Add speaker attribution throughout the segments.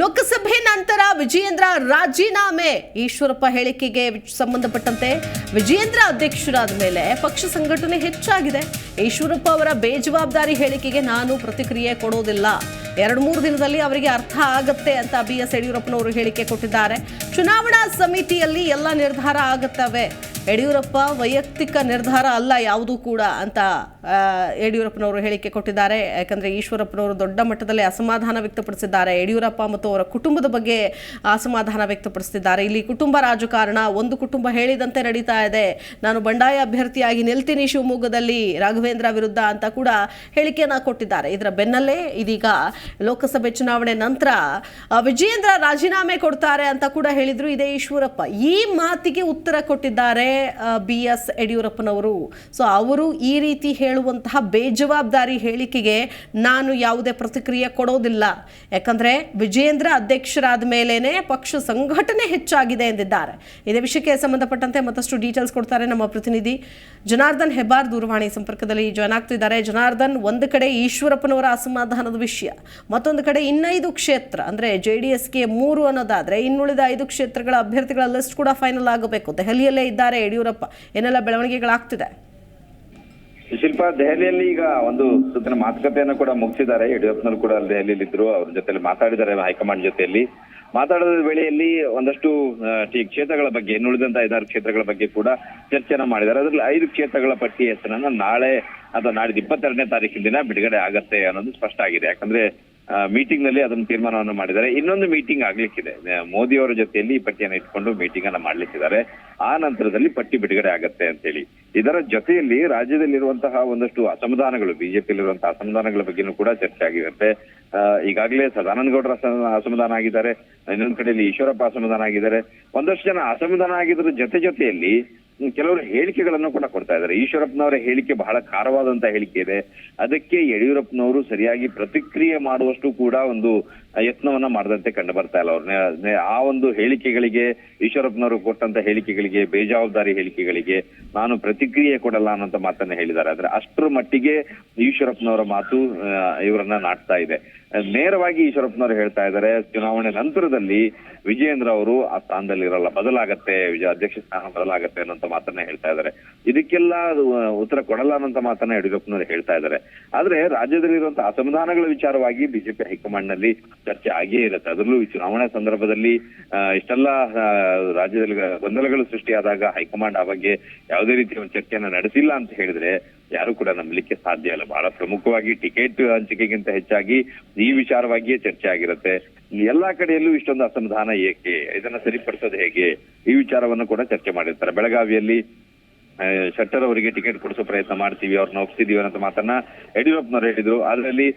Speaker 1: ಲೋಕಸಭೆ ನಂತರ ವಿಜಯೇಂದ್ರ ರಾಜೀನಾಮೆ. ಈಶ್ವರಪ್ಪ ಹೇಳಿಕೆಗೆ ಸಂಬಂಧಪಟ್ಟಂತೆ ವಿಜಯೇಂದ್ರ ಅಧ್ಯಕ್ಷರಾದ ಮೇಲೆ ಪಕ್ಷ ಸಂಘಟನೆ ಹೆಚ್ಚಾಗಿದೆ. ಈಶ್ವರಪ್ಪ ಅವರ ಬೇಜವಾಬ್ದಾರಿ ಹೇಳಿಕೆಗೆ ನಾನು ಪ್ರತಿಕ್ರಿಯೆ ಕೊಡೋದಿಲ್ಲ. ಎರಡು ಮೂರು ದಿನದಲ್ಲಿ ಅವರಿಗೆ ಅರ್ಥ ಆಗತ್ತೆ ಅಂತ ಬಿ ಎಸ್ ಯಡಿಯೂರಪ್ಪನವರು ಹೇಳಿಕೆ ಕೊಟ್ಟಿದ್ದಾರೆ. ಚುನಾವಣಾ ಸಮಿತಿಯಲ್ಲಿ ಎಲ್ಲ ನಿರ್ಧಾರ ಆಗುತ್ತವೆ. ಯಡಿಯೂರಪ್ಪ ವೈಯಕ್ತಿಕ ನಿರ್ಧಾರ ಅಲ್ಲ, ಯಾವುದೂ ಕೂಡ ಅಂತ ಯಡಿಯೂರಪ್ಪನವರು ಹೇಳಿಕೆ ಕೊಟ್ಟಿದ್ದಾರೆ. ಯಾಕಂದರೆ ಈಶ್ವರಪ್ಪನವರು ದೊಡ್ಡ ಮಟ್ಟದಲ್ಲಿ ಅಸಮಾಧಾನ ವ್ಯಕ್ತಪಡಿಸಿದ್ದಾರೆ. ಯಡಿಯೂರಪ್ಪ ಮತ್ತು ಅವರ ಕುಟುಂಬದ ಬಗ್ಗೆ ಅಸಮಾಧಾನ ವ್ಯಕ್ತಪಡಿಸಿದ್ದಾರೆ. ಇಲ್ಲಿ ಕುಟುಂಬ ರಾಜಕಾರಣ, ಒಂದು ಕುಟುಂಬ ಹೇಳಿದಂತೆ ನಡೀತಾ ಇದೆ. ನಾನು ಬಂಡಾಯ ಅಭ್ಯರ್ಥಿಯಾಗಿ ನಿಲ್ತೀನಿ ಶಿವಮೊಗ್ಗದಲ್ಲಿ ರಾಘವೇಂದ್ರ ವಿರುದ್ಧ ಅಂತ ಕೂಡ ಹೇಳಿಕೆಯನ್ನ ಕೊಟ್ಟಿದ್ದಾರೆ. ಇದರ ಬೆನ್ನಲ್ಲೇ ಇದೀಗ ಲೋಕಸಭೆ ಚುನಾವಣೆ ನಂತರ ವಿಜಯೇಂದ್ರ ರಾಜೀನಾಮೆ ಕೊಡ್ತಾರೆ ಅಂತ ಕೂಡ ಹೇಳಿದ್ರು ಇದೇ ಈಶ್ವರಪ್ಪ. ಈ ಮಾತಿಗೆ ಉತ್ತರ ಕೊಟ್ಟಿದ್ದಾರೆ ಬಿ ಎಸ್ ಯಡಿಯೂರಪ್ಪನವರು. ಸೊ ಅವರು ಈ ರೀತಿ ಹೇಳುವಂತಹ ಬೇಜವಾಬ್ದಾರಿ ಹೇಳಿಕೆಗೆ ನಾನು ಯಾವುದೇ ಪ್ರತಿಕ್ರಿಯೆ ಕೊಡೋದಿಲ್ಲ. ಯಾಕಂದ್ರೆ ವಿಜೇಂದ್ರ ಅಧ್ಯಕ್ಷರಾದ ಮೇಲೇನೆ ಪಕ್ಷ ಸಂಘಟನೆ ಹೆಚ್ಚಾಗಿದೆ ಎಂದಿದ್ದಾರೆ. ಇದೇ ವಿಷಯಕ್ಕೆ ಸಂಬಂಧಪಟ್ಟಂತೆ ಮತ್ತಷ್ಟು ಡೀಟೇಲ್ಸ್ ಕೊಡ್ತಾರೆ ನಮ್ಮ ಪ್ರತಿನಿಧಿ ಜನಾರ್ದನ್ ಹೆಬ್ಬಾರ್ ದೂರವಾಣಿ ಸಂಪರ್ಕದಲ್ಲಿ ಜಾಯ್ನ್ ಆಗ್ತಿದ್ದಾರೆ. ಜನಾರ್ದನ್, ಒಂದು ಕಡೆ ಈಶ್ವರಪ್ಪನವರ ಅಸಮಾಧಾನದ ವಿಷಯ, ಮತ್ತೊಂದು ಕಡೆ ಇನ್ನೈದು ಕ್ಷೇತ್ರ, ಅಂದ್ರೆ ಜೆ ಡಿ ಎಸ್ಗೆ ಮೂರು ಅನ್ನೋದಾದ್ರೆ ಇನ್ನುಳಿದ ಐದು ಕ್ಷೇತ್ರಗಳ ಅಭ್ಯರ್ಥಿಗಳ ಲಿಸ್ಟ್ ಕೂಡ ಫೈನಲ್ ಆಗಬೇಕು. ದೆಹಲಿಯಲ್ಲೇ ಇದ್ದಾರೆ ಯಡಿಯೂರಪ್ಪ, ಏನೆಲ್ಲ ಬೆಳವಣಿಗೆಗಳಾಗ್ತಿದೆ?
Speaker 2: ಶಿಲ್ಪ, ದೆಹಲಿಯಲ್ಲಿ ಈಗ ಒಂದು ಸುತ್ತಿನ ಮಾತುಕತೆಯನ್ನು ಕೂಡ ಮುಗಿಸಿದ್ದಾರೆ. ಯಡಿಯೂರಪ್ಪನವರು ಕೂಡ ದೆಹಲಿಯಲ್ಲಿ ಇದ್ರು ಅವ್ರ ಜೊತೆಲಿ ಮಾತಾಡಿದ್ದಾರೆ ಹೈಕಮಾಂಡ್ ಜೊತೆಯಲ್ಲಿ. ಮಾತಾಡೋದ ವೇಳೆಯಲ್ಲಿ ಒಂದಷ್ಟು ಕ್ಷೇತ್ರಗಳ ಬಗ್ಗೆ, ಇನ್ನುಳಿದಂತ ಐದಾರು ಕ್ಷೇತ್ರಗಳ ಬಗ್ಗೆ ಕೂಡ ಚರ್ಚೆನ ಮಾಡಿದ್ದಾರೆ. ಅದರಲ್ಲಿ ಐದು ಕ್ಷೇತ್ರಗಳ ಪಟ್ಟಿ ಹೆಸರನ್ನ ನಾಳೆ ಅಥವಾ ನಾಡಿದ್ದು ಇಪ್ಪತ್ತೆರಡನೇ ತಾರೀಕಿನ ದಿನ ಬಿಡುಗಡೆ ಆಗತ್ತೆ ಅನ್ನೋದು ಸ್ಪಷ್ಟ ಆಗಿದೆ. ಯಾಕಂದ್ರೆ ಮೀಟಿಂಗ್ನಲ್ಲಿ ಅದನ್ನು ತೀರ್ಮಾನವನ್ನು ಮಾಡಿದ್ದಾರೆ. ಇನ್ನೊಂದು ಮೀಟಿಂಗ್ ಆಗ್ಲಿಕ್ಕಿದೆ. ಮೋದಿ ಅವರ ಜೊತೆಯಲ್ಲಿ ಈ ಪಟ್ಟಿಯನ್ನು ಇಟ್ಕೊಂಡು ಮೀಟಿಂಗ್ ಅನ್ನ ಮಾಡ್ಲಿಕ್ಕಿದ್ದಾರೆ. ಆ ನಂತರದಲ್ಲಿ ಪಟ್ಟಿ ಬಿಡುಗಡೆ ಆಗತ್ತೆ ಅಂತೇಳಿ. ಇದರ ಜೊತೆಯಲ್ಲಿ ರಾಜ್ಯದಲ್ಲಿರುವಂತಹ ಒಂದಷ್ಟು ಅಸಮಾಧಾನಗಳು ಬಿಜೆಪಿಯಲ್ಲಿರುವಂತಹ ಅಸಮಾಧಾನಗಳ ಬಗ್ಗೆನೂ ಕೂಡ ಚರ್ಚೆ ಆಗಿರುತ್ತೆ. ಈಗಾಗಲೇ ಸದಾನಂದ ಗೌಡರ ಅಸ- ಅಸಮಾಧಾನ ಆಗಿದ್ದಾರೆ. ಇನ್ನೊಂದು ಕಡೆಯಲ್ಲಿ ಈಶ್ವರಪ್ಪ ಅಸಮಾಧಾನ ಆಗಿದ್ದಾರೆ. ಒಂದಷ್ಟು ಜನ ಅಸಮಾಧಾನ ಆಗಿದ್ರ ಜೊತೆ ಜೊತೆಯಲ್ಲಿ ಕೆಲವರು ಹೇಳಿಕೆಗಳನ್ನು ಕೂಡ ಕೊಡ್ತಾ ಇದ್ದಾರೆ. ಈಶ್ವರಪ್ಪನವರ ಹೇಳಿಕೆ ಬಹಳ ಖಾರವಾದಂತ ಹೇಳಿಕೆ ಇದೆ. ಅದಕ್ಕೆ ಯಡಿಯೂರಪ್ಪನವರು ಸರಿಯಾಗಿ ಪ್ರತಿಕ್ರಿಯೆ ಮಾಡುವಷ್ಟು ಕೂಡ ಒಂದು ಯತ್ನವನ್ನ ಮಾಡದಂತೆ ಕಂಡು ಬರ್ತಾ ಇಲ್ಲ ಅವ್ರು. ನೆ- ನೆ- ಆ ಒಂದು ಹೇಳಿಕೆಗಳಿಗೆ, ಈಶ್ವರಪ್ಪನವರು ಕೊಟ್ಟಂತ ಹೇಳಿಕೆಗಳಿಗೆ, ಬೇಜವಾಬ್ದಾರಿ ಹೇಳಿಕೆಗಳಿಗೆ ನಾನು ಪ್ರತಿಕ್ರಿಯೆ ಕೊಡಲ್ಲ ಅನ್ನೋಂತ ಮಾತನ್ನ ಹೇಳಿದ್ದಾರೆ. ಆದ್ರೆ ಅಷ್ಟರ ಮಟ್ಟಿಗೆ ಈಶ್ವರಪ್ಪನವರ ಮಾತು ಇವರನ್ನ ನಾಟ್ತಾ ಇದೆ. ನೇರವಾಗಿ ಈಶ್ವರಪ್ಪನವರು ಹೇಳ್ತಾ ಇದ್ದಾರೆ, ಚುನಾವಣೆ ನಂತರದಲ್ಲಿ ವಿಜಯೇಂದ್ರ ಅವರು ಆ ಸ್ಥಾನದಲ್ಲಿ ಇರಲ್ಲ ಬದಲಾಗತ್ತೆ ವಿಜಯ ಅಧ್ಯಕ್ಷ ಸ್ಥಾನ ಬದಲಾಗತ್ತೆ ಅನ್ನೋಂತ ಮಾತನ್ನ ಹೇಳ್ತಾ ಇದ್ದಾರೆ. ಇದಕ್ಕೆಲ್ಲ ಉತ್ತರ ಕೊಡಲ್ಲ ಅನ್ನೋಂತ ಮಾತನ್ನ ಯಡಿಯೂರಪ್ಪನವರು ಹೇಳ್ತಾ ಇದ್ದಾರೆ. ಆದ್ರೆ ರಾಜ್ಯದಲ್ಲಿರುವಂತಹ ಅಸಮಾಧಾನಗಳ ವಿಚಾರವಾಗಿ ಬಿಜೆಪಿ ಹೈಕಮಾಂಡ್ನಲ್ಲಿ ಚರ್ಚೆ ಆಗೇ ಇರುತ್ತೆ. ಅದರಲ್ಲೂ ಚುನಾವಣೆ ಸಂದರ್ಭದಲ್ಲಿ ಇಷ್ಟೆಲ್ಲ ರಾಜ್ಯದಲ್ಲಿ ಗೊಂದಲಗಳು ಸೃಷ್ಟಿಯಾದಾಗ ಹೈಕಮಾಂಡ್ ಆ ಬಗ್ಗೆ ಯಾವುದೇ ರೀತಿಯ ಒಂದು ಚರ್ಚೆಯನ್ನ ನಡೆಸಿಲ್ಲ ಅಂತ ಹೇಳಿದ್ರೆ ಯಾರು ಕೂಡ ನಂಬಲಿಕ್ಕೆ ಸಾಧ್ಯ ಇಲ್ಲ. ಬಹಳ ಪ್ರಮುಖವಾಗಿ ಟಿಕೆಟ್ ಹಂಚಿಕೆಗಿಂತ ಹೆಚ್ಚಾಗಿ ಈ ವಿಚಾರವಾಗಿಯೇ ಚರ್ಚೆ ಆಗಿರುತ್ತೆ. ಎಲ್ಲಾ ಕಡೆಯಲ್ಲೂ ಇಷ್ಟೊಂದು ಅಸಮಾಧಾನ ಏಕೆ? ಇದನ್ನ ಸರಿಪಡಿಸೋದು ಹೇಗೆ? ಈ ವಿಚಾರವನ್ನು ಕೂಡ ಚರ್ಚೆ ಮಾಡಿರ್ತಾರೆ. ಬೆಳಗಾವಿಯಲ್ಲಿ ಶೆಟ್ಟರ್ ಅವರಿಗೆ ಟಿಕೆಟ್ ಕೊಡಿಸೋ ಪ್ರಯತ್ನ ಮಾಡ್ತೀವಿ, ಅವ್ರನ್ನ ಒಪ್ಸಿದೀವಿ ಅನ್ನೋ ಮಾತನ್ನ ಯಡಿಯೂರಪ್ಪನವರು ಹೇಳಿದ್ರು. ಅದರಲ್ಲಿ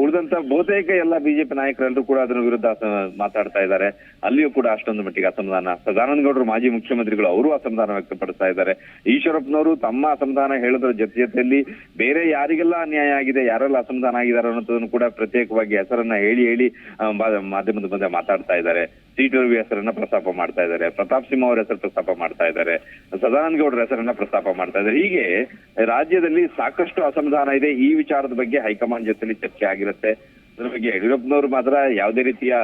Speaker 2: ಉಳಿದಂತ ಬಹುತೇಕ ಎಲ್ಲ ಬಿಜೆಪಿ ನಾಯಕರೆಲ್ಲರೂ ಕೂಡ ಅದರ ವಿರುದ್ಧ ಮಾತಾಡ್ತಾ ಇದ್ದಾರೆ. ಅಲ್ಲಿಯೂ ಕೂಡ ಅಷ್ಟೊಂದು ಮಟ್ಟಿಗೆ ಅಸಮಾಧಾನ ಸದಾನಂದ ಗೌಡರು, ಮಾಜಿ ಮುಖ್ಯಮಂತ್ರಿಗಳು, ಅವರು ಅಸಮಾಧಾನ ವ್ಯಕ್ತಪಡಿಸ್ತಾ ಇದ್ದಾರೆ. ಈಶ್ವರಪ್ಪನವರು ತಮ್ಮ ಅಸಮಾಧಾನ ಹೇಳಿದ್ರ ಜೊತೆ ಜೊತೆಯಲ್ಲಿ ಬೇರೆ ಯಾರಿಗೆಲ್ಲ ಅನ್ಯಾಯ ಆಗಿದೆ, ಯಾರೆಲ್ಲ ಅಸಮಾಧಾನ ಆಗಿದ್ದಾರೆ ಅನ್ನೋದನ್ನು ಕೂಡ ಪ್ರತ್ಯೇಕವಾಗಿ ಹೆಸರನ್ನ ಹೇಳಿ ಹೇಳಿ ಮಾಧ್ಯಮದ ಮುಂದೆ ಮಾತಾಡ್ತಾ ಇದ್ದಾರೆ. ಸೀಟ್ ರವಿ ಹೆಸರನ್ನ ಪ್ರಸ್ತಾಪ ಮಾಡ್ತಾ ಇದ್ದಾರೆ. ಪ್ರತಾಪ್ ಸಿಂಹ ಅವರ ಹೆಸರು ಪ್ರಸ್ತಾಪ ಮಾಡ್ತಾ ಇದ್ದಾರೆ. ಸದಾನಂದ ಗೌಡರ ಹೆಸರನ್ನ ಪ್ರಸ್ತಾಪ ಮಾಡ್ತಾ ಇದ್ದಾರೆ. ಹೀಗೆ ರಾಜ್ಯದಲ್ಲಿ ಸಾಕಷ್ಟು ಅಸಮಾಧಾನ ಇದೆ ಈ ವಿಚಾರದ ಬಗ್ಗೆ ಹೈಕಮಾಂಡ್ ಜೊತೆಲಿ ಚರ್ಚೆ ಆಗಿರುತ್ತೆ. ಅದ್ರ ಬಗ್ಗೆ ಯಡಿಯೂರಪ್ಪನವರು ಮಾತ್ರ ಯಾವುದೇ ರೀತಿಯ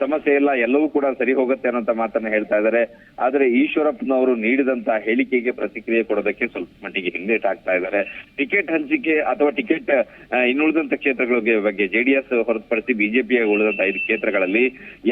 Speaker 2: ಸಮಸ್ಯೆ ಇಲ್ಲ, ಎಲ್ಲವೂ ಕೂಡ ಸರಿ ಹೋಗುತ್ತೆ ಅನ್ನೋಂತ ಮಾತನ್ನ ಹೇಳ್ತಾ ಇದ್ದಾರೆ. ಆದ್ರೆ ಈಶ್ವರಪ್ಪನವರು ನೀಡಿದಂತ ಹೇಳಿಕೆಗೆ ಪ್ರತಿಕ್ರಿಯೆ ಕೊಡೋದಕ್ಕೆ ಸ್ವಲ್ಪ ಮಟ್ಟಿಗೆ ಹಿಂದೇಟ್ ಆಗ್ತಾ ಇದ್ದಾರೆ. ಟಿಕೆಟ್ ಹಂಚಿಕೆ ಅಥವಾ ಟಿಕೆಟ್ ಇನ್ನುಳಿದಂತ ಕ್ಷೇತ್ರಗಳ ಬಗ್ಗೆ ಜೆಡಿಎಸ್ ಹೊರತುಪಡಿಸಿ ಬಿಜೆಪಿಯ ಉಳಿದಂತ ಐದು ಕ್ಷೇತ್ರಗಳಲ್ಲಿ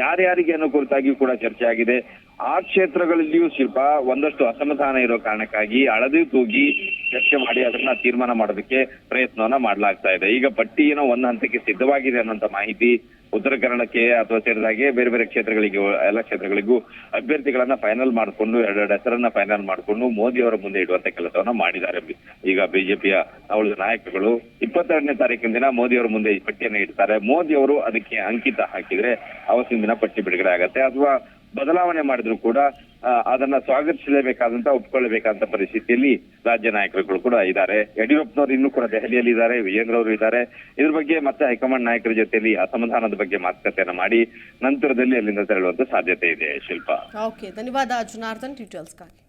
Speaker 2: ಯಾರ್ಯಾರಿಗೆ ಅನ್ನೋ ಕುರಿತಾಗಿಯೂ ಕೂಡ ಚರ್ಚೆ ಆಗಿದೆ. ಆ ಕ್ಷೇತ್ರಗಳಲ್ಲಿಯೂ ಶಿಲ್ಪ ಒಂದಷ್ಟು ಅಸಮಾಧಾನ ಇರೋ ಕಾರಣಕ್ಕಾಗಿ ಹಳದಿ ತೂಗಿ ಚರ್ಚೆ ಮಾಡಿ ಅದನ್ನ ತೀರ್ಮಾನ ಮಾಡೋದಕ್ಕೆ ಪ್ರಯತ್ನವನ್ನ ಮಾಡಲಾಗ್ತಾ ಇದೆ. ಈಗ ಪಟ್ಟಿ ಏನೋ ಒಂದ್ ಹಂತಕ್ಕೆ ಸಿದ್ಧವಾಗಿದೆ ಅನ್ನೋಂತ ಮಾಹಿತಿ ಉತ್ತರ ಕನ್ನಡಕ್ಕೆ ಅಥವಾ ಸೇರಿದಾಗೆ ಬೇರೆ ಬೇರೆ ಕ್ಷೇತ್ರಗಳಿಗೆ, ಎಲ್ಲ ಕ್ಷೇತ್ರಗಳಿಗೂ ಅಭ್ಯರ್ಥಿಗಳನ್ನ ಫೈನಲ್ ಮಾಡಿಕೊಂಡು, ಎರಡೆರಡು ಹೆಸರನ್ನ ಫೈನಲ್ ಮಾಡಿಕೊಂಡು ಮೋದಿ ಅವರ ಮುಂದೆ ಇಡುವಂತ ಕೆಲಸವನ್ನ ಮಾಡಿದ್ದಾರೆ. ಈಗ ಬಿಜೆಪಿಯ ಅವಳ ನಾಯಕಗಳು ಇಪ್ಪತ್ತೆರಡನೇ ತಾರೀಕಿನ ದಿನ ಮೋದಿ ಅವರ ಮುಂದೆ ಈ ಪಟ್ಟಿಯನ್ನು ಇಡ್ತಾರೆ. ಮೋದಿ ಅವರು ಅದಕ್ಕೆ ಅಂಕಿತ ಹಾಕಿದ್ರೆ ಅವತ್ತಿನ ದಿನ ಪಟ್ಟಿ ಬಿಡುಗಡೆ ಆಗತ್ತೆ. ಅಥವಾ ಬದಲಾವಣೆ ಮಾಡಿದ್ರು ಕೂಡ ಅದನ್ನ ಸ್ವಾಗತಿಸಲೇಬೇಕಾದಂತ ಒಪ್ಕೊಳ್ಳಬೇಕಾದಂತ ಪರಿಸ್ಥಿತಿಯಲ್ಲಿ ರಾಜ್ಯ ನಾಯಕರುಗಳು ಕೂಡ ಇದ್ದಾರೆ. ಯಡಿಯೂರಪ್ಪನವರು ಇನ್ನೂ ಕೂಡ ದೆಹಲಿಯಲ್ಲಿ ಇದ್ದಾರೆ ವಿಜೇಂದ್ರ ಅವರು ಇದ್ದಾರೆ. ಇದ್ರ ಬಗ್ಗೆ ಮತ್ತೆ ಹೈಕಮಾಂಡ್ ನಾಯಕರ ಜೊತೆಯಲ್ಲಿ ಅಸಮಾಧಾನದ ಬಗ್ಗೆ ಮಾತುಕತೆಯನ್ನ ಮಾಡಿ ನಂತರದಲ್ಲಿ ಅಲ್ಲಿಂದ ತೆರಳುವಂತ ಸಾಧ್ಯತೆ ಇದೆ ಶಿಲ್ಪ.
Speaker 1: ಓಕೆ ಧನ್ಯವಾದ ಜನಾರ್ದನ್ ಡೀಟೇಲ್ಸ್ಗಾಗಿ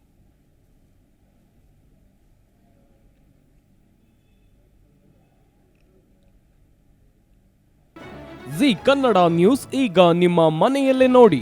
Speaker 3: ಜಿ ಕನ್ನಡ ನ್ಯೂಸ್ ಈಗ ನಿಮ್ಮ ಮನೆಯಲ್ಲೇ ನೋಡಿ.